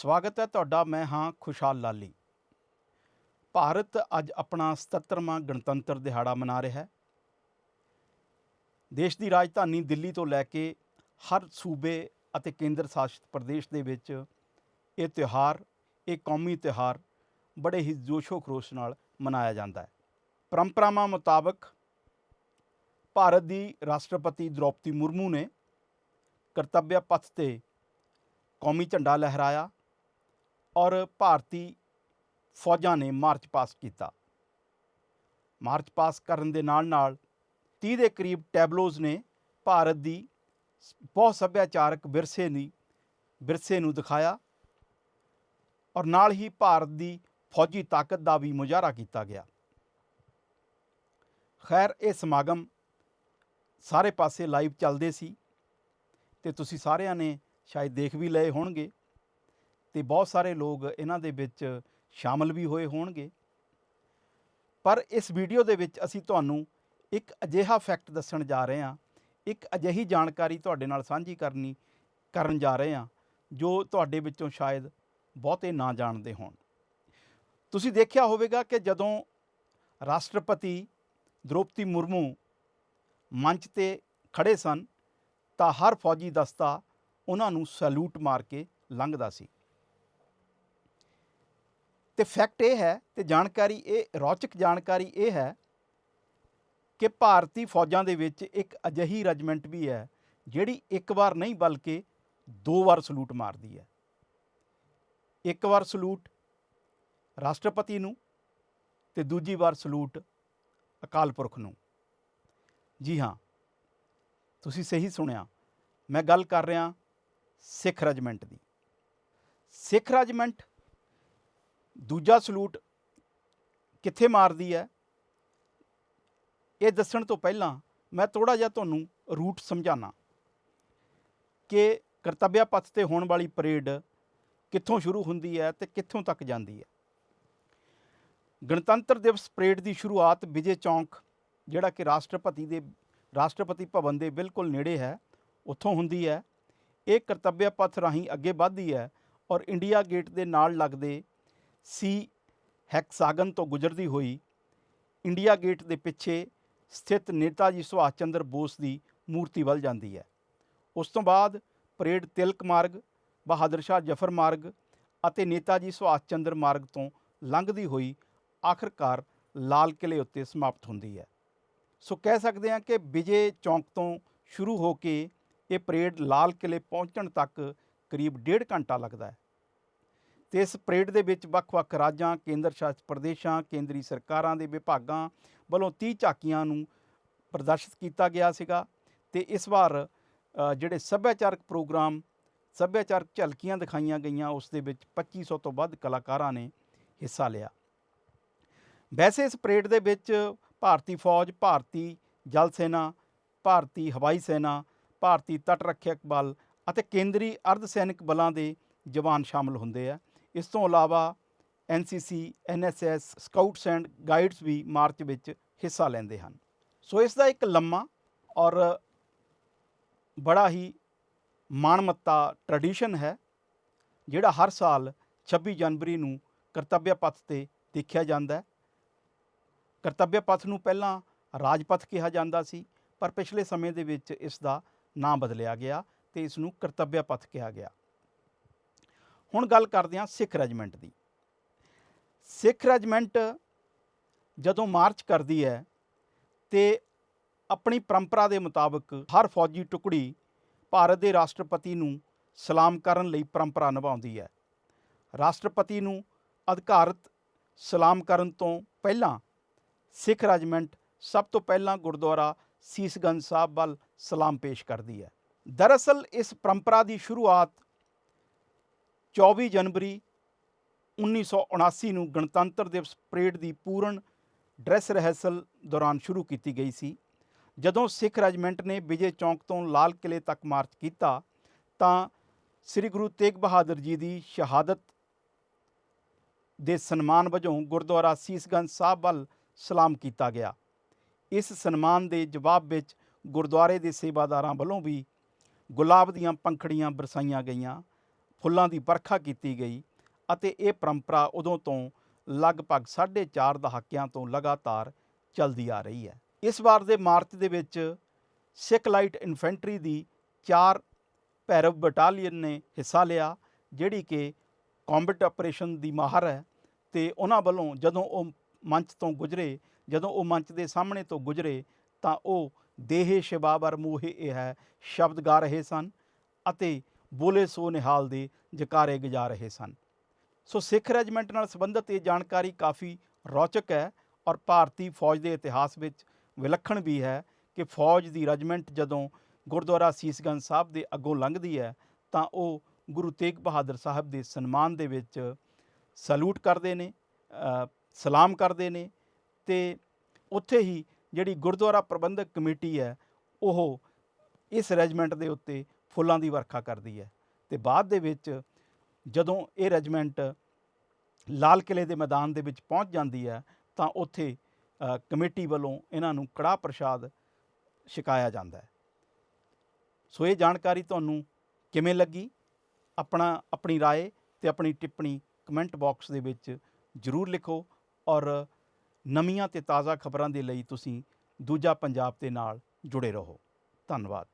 ਸਵਾਗਤ ਹੈ ਤੁਹਾਡਾ, ਮੈਂ ਹਾਂ ਖੁਸ਼ਹਾਲ ਲਾਲੀ। ਭਾਰਤ ਅੱਜ ਆਪਣਾ 77ਵਾਂ ਗਣਤੰਤਰ ਦਿਹਾੜਾ ਮਨਾ ਰਿਹਾ ਹੈ। ਦੇਸ਼ ਦੀ ਰਾਜਧਾਨੀ ਦਿੱਲੀ ਤੋਂ ਲੈ ਕੇ ਹਰ ਸੂਬੇ ਅਤੇ ਕੇਂਦਰ ਸ਼ਾਸਿਤ ਪ੍ਰਦੇਸ਼ ਦੇ ਵਿੱਚ ਇਹ ਤਿਉਹਾਰ, ਇਹ ਕੌਮੀ ਤਿਉਹਾਰ ਬੜੇ ਹੀ ਜੋਸ਼ੋ ਖਰੋਸ਼ ਨਾਲ ਮਨਾਇਆ ਜਾਂਦਾ ਹੈ। ਪਰੰਪਰਾਵਾਂ ਮੁਤਾਬਕ ਭਾਰਤ ਦੀ ਰਾਸ਼ਟਰਪਤੀ ਦ੍ਰੋਪਦੀ ਮੁਰਮੂ ਨੇ ਕਰਤੱਵਯ ਪਥ ਤੇ ਕੌਮੀ ਝੰਡਾ ਲਹਿਰਾਇਆ। ਔਰ ਭਾਰਤੀ ਫੌਜਾਂ ਨੇ ਮਾਰਚ ਪਾਸ ਕੀਤਾ। ਮਾਰਚ ਪਾਸ ਕਰਨ ਦੇ ਨਾਲ ਨਾਲ 30 ਦੇ ਕਰੀਬ ਟੈਬਲੋਜ਼ ਨੇ ਭਾਰਤ ਦੀ ਸ- ਬਹੁਤ ਸੱਭਿਆਚਾਰਕ ਵਿਰਸੇ ਦੀ, ਵਿਰਸੇ ਨੂੰ ਦਿਖਾਇਆ ਔਰ ਨਾਲ ਹੀ ਭਾਰਤ ਦੀ ਫੌਜੀ ਤਾਕਤ ਦਾ ਵੀ ਮੁਜ਼ਾਹਰਾ ਕੀਤਾ ਗਿਆ। ਖੈਰ, ਇਹ ਸਮਾਗਮ ਸਾਰੇ ਪਾਸੇ ਲਾਈਵ ਚੱਲਦੇ ਸੀ ਤੇ ਤੁਸੀਂ ਸਾਰਿਆਂ ਨੇ ਸ਼ਾਇਦ ਦੇਖ ਵੀ ਲਏ ਹੋਣਗੇ। ਤੇ ਬਹੁਤ ਸਾਰੇ ਲੋਕ ਇਹਨਾਂ ਦੇ ਵਿੱਚ ਸ਼ਾਮਲ ਵੀ ਹੋਏ ਹੋਣਗੇ। ਪਰ ਇਸ ਵੀਡੀਓ ਦੇ ਵਿੱਚ ਅਸੀਂ ਤੁਹਾਨੂੰ ਇੱਕ ਅਜਿਹਾ ਫੈਕਟ ਦੱਸਣ ਜਾ ਰਹੇ ਹਾਂ, ਇੱਕ ਅਜਿਹੀ ਜਾਣਕਾਰੀ ਤੁਹਾਡੇ ਨਾਲ ਸਾਂਝੀ ਕਰਨੀ, ਕਰਨ ਜਾ ਰਹੇ ਹਾਂ, ਜੋ ਤੁਹਾਡੇ ਵਿੱਚੋਂ ਸ਼ਾਇਦ ਬਹੁਤੇ ਨਾ ਜਾਣਦੇ ਹੋਣ। ਤੁਸੀਂ ਦੇਖਿਆ ਹੋਵੇਗਾ ਕਿ ਜਦੋਂ ਰਾਸ਼ਟਰਪਤੀ ਦ੍ਰੋਪਦੀ ਮੁਰਮੂ ਮੰਚ ਤੇ ਖੜੇ ਸਨ, ਤਾਂ ਹਰ ਫੌਜੀ ਦਸਤਾ ਉਹਨਾਂ ਨੂੰ ਸੈਲੂਟ ਮਾਰ ਕੇ ਲੰਘਦਾ ਸੀ। ਤੇ ਫੈਕਟ ਇਹ ਹੈ ਤੇ ਜਾਣਕਾਰੀ ਇਹ, ਰੌਚਕ ਜਾਣਕਾਰੀ ਇਹ ਹੈ ਕਿ ਭਾਰਤੀ ਫੌਜਾਂ ਦੇ ਵਿੱਚ ਇੱਕ ਅਜਿਹੀ ਰੈਜੀਮੈਂਟ ਵੀ ਹੈ, ਜਿਹੜੀ ਇੱਕ ਵਾਰ ਨਹੀਂ ਬਲਕਿ ਦੋ ਵਾਰ ਸਲੂਟ ਮਾਰਦੀ ਹੈ। ਇੱਕ ਵਾਰ ਸਲੂਟ ਰਾਸ਼ਟਰਪਤੀ ਨੂੰ ਤੇ ਦੂਜੀ ਵਾਰ ਸਲੂਟ ਅਕਾਲ ਪੁਰਖ ਨੂੰ। ਜੀ ਹਾਂ, ਤੁਸੀਂ ਸਹੀ ਸੁਣਿਆ, ਮੈਂ ਗੱਲ ਕਰ ਰਿਹਾ ਸਿੱਖ ਰੈਜੀਮੈਂਟ ਦੀ। ਸਿੱਖ ਰੈਜੀਮੈਂਟ ਦੂਜਾ ਸਲੂਟ ਕਿੱਥੇ ਮਾਰਦੀ ਹੈ? ਇਹ ਦੱਸਣ ਤੋਂ ਪਹਿਲਾਂ ਮੈਂ ਥੋੜਾ ਜਿਹਾ ਤੁਹਾਨੂੰ ਰੂਟ ਸਮਝਾਣਾ ਕਿ ਕਰਤੱਵਯ ਪਥ ਤੇ ਹੋਣ ਵਾਲੀ ਪਰੇਡ ਕਿੱਥੋਂ ਸ਼ੁਰੂ ਹੁੰਦੀ ਹੈ ਤੇ ਕਿੱਥੋਂ ਤੱਕ ਜਾਂਦੀ ਹੈ। ਗਣਤੰਤਰ ਦਿਵਸ ਪਰੇਡ ਦੀ ਸ਼ੁਰੂਆਤ ਵਿਜੇ ਚੌਂਕ, ਜਿਹੜਾ ਕਿ ਰਾਸ਼ਟਰਪਤੀ ਦੇ, ਰਾਸ਼ਟਰਪਤੀ ਭਵਨ ਦੇ ਬਿਲਕੁਲ ਨੇੜੇ ਹੈ, ਉੱਥੋਂ ਹੁੰਦੀ ਹੈ। ਇਹ ਕਰਤੱਵਯ ਪਥ ਰਾਹੀਂ ਅੱਗੇ ਵੱਧਦੀ ਹੈ ਔਰ ਇੰਡੀਆ ਗੇਟ ਦੇ ਨਾਲ ਲੱਗਦੇ ਸੀ ਹੈਕਸਾਗਨ ਤੋਂ ਗੁਜ਼ਰਦੀ ਹੋਈ, ਇੰਡੀਆ ਗੇਟ ਦੇ ਪਿੱਛੇ ਸਥਿਤ ਨੇਤਾ ਜੀ ਸੁਭਾਸ਼ ਚੰਦਰ ਬੋਸ ਦੀ ਮੂਰਤੀ ਵੱਲ ਜਾਂਦੀ ਹੈ। ਉਸ ਤੋਂ ਬਾਅਦ ਪਰੇਡ ਤਿਲਕ ਮਾਰਗ, ਬਹਾਦਰ ਸ਼ਾਹ ਜਫਰ ਮਾਰਗ ਅਤੇ ਨੇਤਾ ਜੀ ਸੁਭਾਸ਼ ਚੰਦਰ ਮਾਰਗ ਤੋਂ ਲੰਘਦੀ ਹੋਈ ਆਖਰਕਾਰ ਲਾਲ ਕਿਲੇ ਉੱਤੇ ਸਮਾਪਤ ਹੁੰਦੀ ਹੈ। ਸੋ ਕਹਿ ਸਕਦੇ ਹਾਂ ਕਿ ਵਿਜੇ ਚੌਂਕ ਤੋਂ ਸ਼ੁਰੂ ਹੋ ਕੇ ਇਹ ਪਰੇਡ ਲਾਲ ਕਿਲੇ ਪਹੁੰਚਣ ਤੱਕ ਕਰੀਬ ਡੇਢ ਘੰਟਾ ਲੱਗਦਾ ਹੈ। ਤੇ ਇਸ ਪਰੇਡ ਦੇ ਵਿੱਚ ਵੱਖ-ਵੱਖ ਰਾਜਾਂ, ਕੇਂਦਰ ਸ਼ਾਸਿਤ ਪ੍ਰਦੇਸ਼ਾਂ, ਕੇਂਦਰੀ ਸਰਕਾਰਾਂ ਦੇ ਵਿਭਾਗਾਂ ਵੱਲੋਂ 30 ਝਾਕੀਆਂ ਨੂੰ ਪ੍ਰਦਰਸ਼ਿਤ ਕੀਤਾ ਗਿਆ ਸੀਗਾ ਤੇ ਇਸ ਵਾਰ ਜਿਹੜੇ ਸੱਭਿਆਚਾਰਕ ਪ੍ਰੋਗਰਾਮ, ਸੱਭਿਆਚਾਰਕ ਝਲਕੀਆਂ ਦਿਖਾਈਆਂ ਗਈਆਂ, ਉਸ ਦੇ ਵਿੱਚ 2500 ਤੋਂ ਵੱਧ ਕਲਾਕਾਰਾਂ ਨੇ ਹਿੱਸਾ ਲਿਆ। ਵੈਸੇ ਇਸ ਪਰੇਡ ਦੇ ਵਿੱਚ ਭਾਰਤੀ ਫੌਜ, ਭਾਰਤੀ ਜਲ ਸੈਨਾ, ਭਾਰਤੀ ਹਵਾਈ ਸੈਨਾ, ਭਾਰਤੀ ਤਟ ਰੱਖਿਅਕ ਬਲ ਅਤੇ ਕੇਂਦਰੀ ਅਰਧ ਸੈਨਿਕ ਬਲਾਂ ਦੇ ਜਵਾਨ ਸ਼ਾਮਲ ਹੁੰਦੇ ਆ। ਇਸ ਤੋਂ ਇਲਾਵਾ NCC NSS scouts and guides we march ਵਿੱਚ ਹਿੱਸਾ ਲੈਂਦੇ ਹਨ। ਸੋ ਇਸ ਦਾ ਇੱਕ ਲੰਮਾ ਔਰ ਬੜਾ ਹੀ ਮਾਣਮੱਤਾ ਟ੍ਰੈਡੀਸ਼ਨ ਹੈ, ਜਿਹੜਾ ਹਰ ਸਾਲ 26 ਜਨਵਰੀ ਨੂੰ ਕਰਤੱਵਯ ਪਥ ਤੇ ਦੇਖਿਆ ਜਾਂਦਾ ਹੈ। ਕਰਤੱਵਯ ਪਥ ਨੂੰ ਪਹਿਲਾਂ ਰਾਜਪਥ ਕਿਹਾ ਜਾਂਦਾ ਸੀ, ਪਰ ਪਿਛਲੇ ਸਮੇਂ ਦੇ ਵਿੱਚ ਇਸ ਦਾ ਨਾਂ ਬਦਲਿਆ ਗਿਆ ਤੇ ਇਸ ਨੂੰ ਕਰਤੱਵਯ ਪਥ ਕਿਹਾ ਗਿਆ। ਹੁਣ ਗੱਲ ਕਰਦੇ ਹਾਂ ਸਿੱਖ ਰੈਜੀਮੈਂਟ ਦੀ। ਸਿੱਖ ਰੈਜੀਮੈਂਟ ਜਦੋਂ ਮਾਰਚ ਕਰਦੀ ਹੈ ਤੇ ਆਪਣੀ ਪਰੰਪਰਾ ਦੇ ਮੁਤਾਬਕ ਹਰ ਫੌਜੀ ਟੁਕੜੀ ਭਾਰਤ ਦੇ ਰਾਸ਼ਟਰਪਤੀ ਨੂੰ ਸਲਾਮ ਕਰਨ ਲਈ ਪਰੰਪਰਾ ਨਿਭਾਉਂਦੀ ਹੈ। ਰਾਸ਼ਟਰਪਤੀ ਨੂੰ ਅਧਿਕਾਰਤ ਸਲਾਮ ਕਰਨ ਤੋਂ ਪਹਿਲਾਂ ਸਿੱਖ ਰੈਜੀਮੈਂਟ ਸਭ ਤੋਂ ਪਹਿਲਾਂ ਗੁਰਦੁਆਰਾ ਸੀਸਗੰਜ ਸਾਹਿਬ ਵੱਲ ਸਲਾਮ ਪੇਸ਼ ਕਰਦੀ ਹੈ। ਦਰਅਸਲ ਇਸ ਪਰੰਪਰਾ ਦੀ ਸ਼ੁਰੂਆਤ 24 ਜਨਵਰੀ 1979 ਨੂੰ ਗਣਤੰਤਰ ਦਿਵਸ ਪਰੇਡ ਦੀ ਪੂਰਨ ਡਰੈਸ ਰਿਹਰਸਲ ਦੌਰਾਨ ਸ਼ੁਰੂ ਕੀਤੀ ਗਈ ਸੀ। ਜਦੋਂ ਸਿੱਖ ਰੈਜੀਮੈਂਟ ਨੇ ਵਿਜੇ ਚੌਂਕ ਤੋਂ ਲਾਲ ਕਿਲੇ ਤੱਕ ਮਾਰਚ ਕੀਤਾ, ਤਾਂ ਸ੍ਰੀ ਗੁਰੂ ਤੇਗ ਬਹਾਦਰ ਜੀ ਦੀ ਸ਼ਹਾਦਤ ਦੇ ਸਨਮਾਨ ਵਜੋਂ ਗੁਰਦੁਆਰਾ ਸੀਸਗੰਜ ਸਾਹਿਬ ਵੱਲ ਸਲਾਮ ਕੀਤਾ ਗਿਆ। ਇਸ ਸਨਮਾਨ ਦੇ ਜਵਾਬ ਵਿੱਚ ਗੁਰਦੁਆਰੇ ਦੇ ਸੇਵਾਦਾਰਾਂ ਵੱਲੋਂ ਵੀ ਗੁਲਾਬ ਦੀਆਂ ਪੰਖੜੀਆਂ ਬਰਸਾਈਆਂ ਗਈਆਂ। ਫੁੱਲਾਂ ਦੀ ਵਰਖਾ ਕੀਤੀ ਗਈ ਅਤੇ ਇਹ ਪਰੰਪਰਾ ਉਦੋਂ ਤੋਂ ਲਗਭਗ 4.5 ਦਹਾਕਿਆਂ ਤੋਂ ਲਗਾਤਾਰ ਚੱਲਦੀ ਆ ਰਹੀ ਹੈ। ਇਸ ਵਾਰ ਦੇ ਮਾਰਚ ਦੇ ਵਿੱਚ ਸਿੱਖ ਲਾਈਟ ਇਨਫੈਂਟਰੀ ਦੀ ਚਾਰ ਭੈਰਵ ਬਟਾਲੀਅਨ ਨੇ ਹਿੱਸਾ ਲਿਆ, ਜਿਹੜੀ ਕਿ ਕੰਬੈਟ ਆਪਰੇਸ਼ਨ ਦੀ ਮਾਹਰ ਹੈ ਤੇ ਉਹਨਾਂ ਵੱਲੋਂ ਜਦੋਂ ਉਹ ਮੰਚ ਤੋਂ ਗੁਜ਼ਰੇ, ਜਦੋਂ ਉਹ ਮੰਚ ਦੇ ਸਾਹਮਣੇ ਤੋਂ ਗੁਜ਼ਰੇ ਤਾਂ ਉਹ ਦੇਹੇ ਸ਼ਿਵਾਬਰ ਮੂਹੇ ਇਹ ਹੈ ਸ਼ਬਦ ਗਾ ਰਹੇ ਸਨ ਅਤੇ ਬੋਲੇ ਸੋ ਨਿਹਾਲ ਦੇ ਜਕਾਰੇ ਗਜਾ ਰਹੇ ਸਨ। ਸੋ ਸਿੱਖ ਰੈਜੀਮੈਂਟ ਨਾਲ ਸੰਬੰਧਿਤ ਇਹ ਜਾਣਕਾਰੀ ਕਾਫੀ ਰੌਚਕ ਹੈ ਔਰ ਭਾਰਤੀ ਫੌਜ ਦੇ ਇਤਿਹਾਸ ਵਿੱਚ ਵਿਲੱਖਣ ਵੀ ਹੈ ਕਿ ਫੌਜ ਦੀ ਰੈਜੀਮੈਂਟ ਜਦੋਂ ਗੁਰਦੁਆਰਾ ਸੀਸਗੰਜ ਸਾਹਿਬ ਦੇ ਅੱਗੋਂ ਲੰਘਦੀ ਹੈ ਤਾਂ ਉਹ ਗੁਰੂ ਤੇਗ ਬਹਾਦਰ ਸਾਹਿਬ ਦੇ ਸਨਮਾਨ ਦੇ ਵਿੱਚ ਸਲੂਟ ਕਰਦੇ ਨੇ ਸਲਾਮ ਕਰਦੇ ਨੇ ਤੇ ਉੱਥੇ ਹੀ ਜਿਹੜੀ ਗੁਰਦੁਆਰਾ ਪ੍ਰਬੰਧਕ ਕਮੇਟੀ ਹੈ ਉਹ ਇਸ ਰੈਜੀਮੈਂਟ ਦੇ ਉੱਤੇ ਫੁੱਲਾਂ ਦੀ ਵਰਖਾ ਕਰਦੀ ਹੈ ਤੇ ਬਾਅਦ ਦੇ ਵਿੱਚ ਜਦੋਂ ਇਹ ਰੈਜੀਮੈਂਟ ਲਾਲ ਕਿਲੇ ਦੇ ਮੈਦਾਨ ਦੇ ਵਿੱਚ ਪਹੁੰਚ ਜਾਂਦੀ ਹੈ ਤਾਂ ਉੱਥੇ ਅ, ਕਮੇਟੀ ਵੱਲੋਂ ਇਹਨਾਂ ਨੂੰ ਕੜਾਹ ਪ੍ਰਸ਼ਾਦ ਛਕਾਇਆ ਜਾਂਦਾ ਹੈ ਸੋ ਇਹ ਜਾਣਕਾਰੀ ਤੁਹਾਨੂੰ ਕਿਵੇਂ ਲੱਗੀ ਆਪਣਾ ਆਪਣੀ رائے ਤੇ ਆਪਣੀ ਟਿੱਪਣੀ ਕਮੈਂਟ ਬਾਕਸ ਦੇ ਵਿੱਚ ਜਰੂਰ ਲਿਖੋ ਔਰ ਨਵੀਆਂ ਤੇ ਤਾਜ਼ਾ ਖਬਰਾਂ ਦੇ ਲਈ ਤੁਸੀਂ ਦੂਜਾ ਪੰਜਾਬ ਦੇ ਨਾਲ ਜੁੜੇ ਰਹੋ ਧੰਨਵਾਦ